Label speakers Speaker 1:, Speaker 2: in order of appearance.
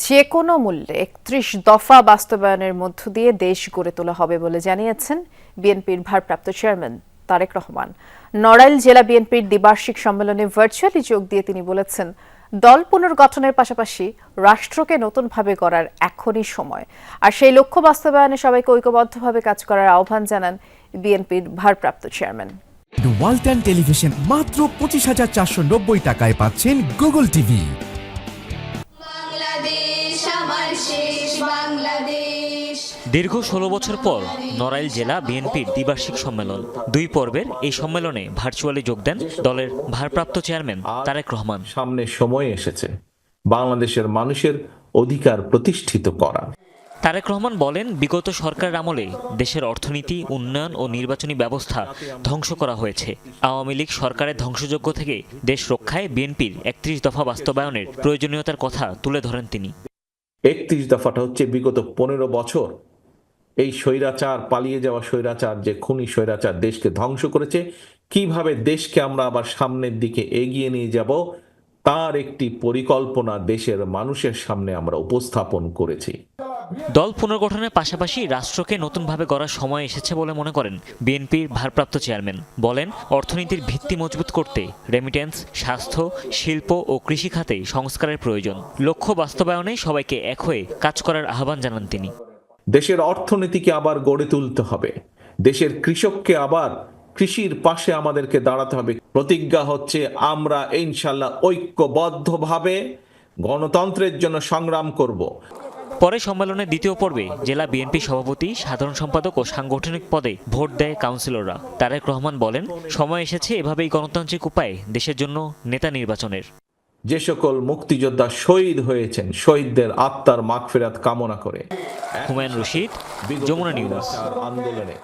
Speaker 1: যে কোনো মূল্যে একত্রিশ দফা বাস্তবায়নের মধ্য দিয়ে দেশ গড়ে তোলা হবে বলে জানিয়েছেন বিএনপির ভারপ্রাপ্ত চেয়ারম্যান তারেক রহমান। নড়াইল জেলা বিএনপির দ্বিবার্ষিক সম্মেলনে ভার্চুয়ালি যোগ দিয়ে তিনি বলেছেন, দল পুনর্গঠনের পাশাপাশি রাষ্ট্রকে নতুনভাবে গড়ার এখনই সময়। আর সেই লক্ষ্য বাস্তবায়নে সবাইকে ঐক্যবদ্ধভাবে কাজ করার আহ্বান জানান বিএনপির ভারপ্রাপ্ত চেয়ারম্যান।
Speaker 2: ওয়ালটন টেলিভিশন মাত্র পঁচিশ হাজার চারশো নব্বই টাকায় পাচ্ছেন গুগল টিভি।
Speaker 3: দীর্ঘ ষোলো বছর পর নড়াইল জেলা বিএনপির দ্বিবার্ষিক সম্মেলন। দুই পর্বের এই সম্মেলনে ভার্চুয়ালি যোগ দেন দলের ভারপ্রাপ্ত চেয়ারম্যান তারেক রহমান।
Speaker 4: সামনে সময় এসেছে। বাংলাদেশের মানুষের অধিকার প্রতিষ্ঠিত করা।
Speaker 3: তারেক রহমান বলেন বিগত সরকারের আমলে দেশের অর্থনীতি উন্নয়ন ও নির্বাচনী ব্যবস্থা ধ্বংস করা হয়েছে। আওয়ামী লীগ সরকারের ধ্বংসযোগ্য থেকে দেশ রক্ষায় বিএনপির একত্রিশ দফা বাস্তবায়নের প্রয়োজনীয়তার কথা তুলে ধরেন তিনি।
Speaker 4: একত্রিশ দফাটা হচ্ছে বিগত পনেরো বছর। এই স্বৈরাচার, পালিয়ে যাওয়া স্বৈরাচার, যে খুনি স্বৈরাচার দেশকে ধ্বংস করেছে, কীভাবে দেশকে আমরা আবার সামনের দিকে এগিয়ে নিয়ে যাব, তার একটি পরিকল্পনা দেশের মানুষের সামনে আমরা উপস্থাপন করেছি।
Speaker 3: দল পুনর্গঠনের পাশাপাশি রাষ্ট্রকে নতুনভাবে গড়ার সময় এসেছে বলে মনে করেন বিএনপির ভারপ্রাপ্ত চেয়ারম্যান। বলেন, অর্থনীতির ভিত্তি মজবুত করতে রেমিটেন্স স্বাস্থ্য, শিল্প ও কৃষি খাতে সংস্কারের প্রয়োজন। লক্ষ্য বাস্তবায়নে সবাইকে এক হয়ে কাজ করার আহ্বান জানান তিনি।
Speaker 4: দেশের অর্থনীতিকে আবার গড়ে তুলতে হবে। দেশের কৃষককে আবার কৃষির পাশে আমাদেরকে দাঁড়াতে হবে। প্রতিজ্ঞা হচ্ছে, আমরা ইনশাল্লাহ ঐক্যবদ্ধভাবে গণতন্ত্রের জন্য সংগ্রাম করব।
Speaker 3: পরে সম্মেলনের দ্বিতীয় পর্বে জেলা বিএনপি সভাপতি সাধারণ সম্পাদক ও সাংগঠনিক পদে ভোট দেয় কাউন্সিলররা। তারেক রহমান বলেন সময় এসেছে এভাবেই গণতান্ত্রিক উপায়ে দেশের জন্য নেতা নির্বাচনের।
Speaker 4: যে সকল মুক্তিযোদ্ধা শহীদ হয়েছেন শহীদদের আত্মার মাগফিরাত কামনা করে।
Speaker 3: হুমায়ুন রশিদ যমুনা নিউজ।
Speaker 4: আন্দোলনে।